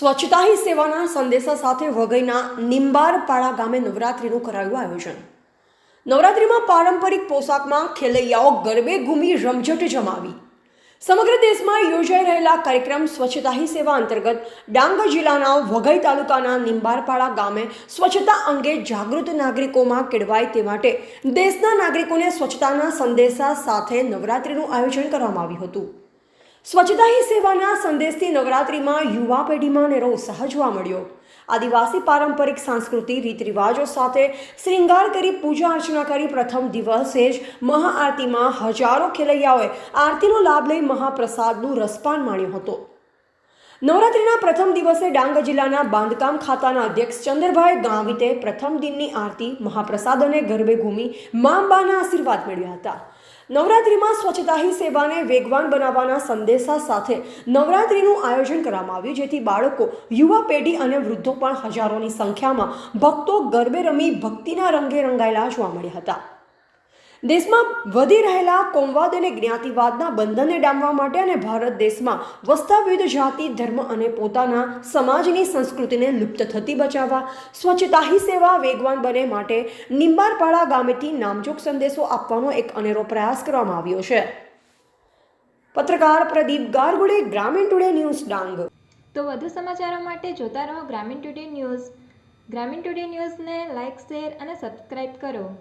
સ્વચ્છતા હી સેવાના સંદેશા સાથે વઘઈના નિંબારપાડા ગામે નવરાત્રિનું કરાયું આયોજન. નવરાત્રિમાં પારંપરિક પોશાકમાં ખેલૈયાઓ ગરબે ઘૂમી રમઝટ જમાવી. સમગ્ર દેશમાં યોજાઈ રહેલા કાર્યક્રમ સ્વચ્છતા હી સેવા અંતર્ગત ડાંગ જિલ્લાના વઘઈ તાલુકાના નિંબારપાડા ગામે સ્વચ્છતા અંગે જાગૃત નાગરિકોમાં કેળવાય તે માટે દેશના નાગરિકોને સ્વચ્છતાના સંદેશા સાથે નવરાત્રિનું આયોજન કરવામાં આવ્યું હતું. સ્વચ્છતા હી સેવાના સંદેશથી નવરાત્રિમાં યુવા પેઢીમાં અનેરો ઉત્સાહ જોવા મળ્યો. આદિવાસી પારંપરિક સાંસ્કૃતિક રીત રિવાજો સાથે શ્રૃંગાર કરી પૂજા અર્ચના કરી પ્રથમ દિવસે જ મહાઆરતીમાં હજારો ખેલૈયાઓએ આરતીનો લાભ લઈ મહાપ્રસાદનું રસપાન માણ્યો હતો. નવરાત્રિના પ્રથમ દિવસે ડાંગ જિલ્લાના બાંધકામ ખાતાના અધ્યક્ષ ચંદ્રભાઈ ગાંવીતે પ્રથમ દિનની આરતી, મહાપ્રસાદ અને ગરબે ઘૂમી મા અંબાના આશીર્વાદ મેળવ્યા હતા. નવરાત્રિમાં સ્વચ્છતા હી સેવાને વેગવાન બનાવવાના સંદેશા સાથે નવરાત્રિનું આયોજન કરવામાં આવ્યું, જેથી બાળકો, યુવા પેઢી અને વૃદ્ધો પણ હજારોની સંખ્યામાં ભક્તો ગરબે રમી ભક્તિના રંગે રંગાયેલા જોવા મળ્યા હતા. દેશમાં વધી રહેલા કોમવાદ અને જ્ઞાતિવાદના બંધનને ડામવા માટે અને ભારત દેશમાં વસતા વિવિધ જાતિ, ધર્મ અને પોતાના સમાજની સંસ્કૃતિને લુપ્ત થતી બચાવવા, સ્વચ્છતા હી સેવા વેગવાન બને માટે નિંબારપાડા ગામેથી નામજોગ સંદેશો આપવાનો એક અનેરો પ્રયાસ કરવામાં આવ્યો છે. પત્રકાર પ્રદીપ ગારગુડે ગ્રામીણ ટુડે ન્યૂઝ ડાંગ. તો વધુ સમાચારો માટે જોતા રહો Gramin today news. Gramin today ન્યૂઝને લાઇક શેર અને સબસ્ક્રાઇબ કરો.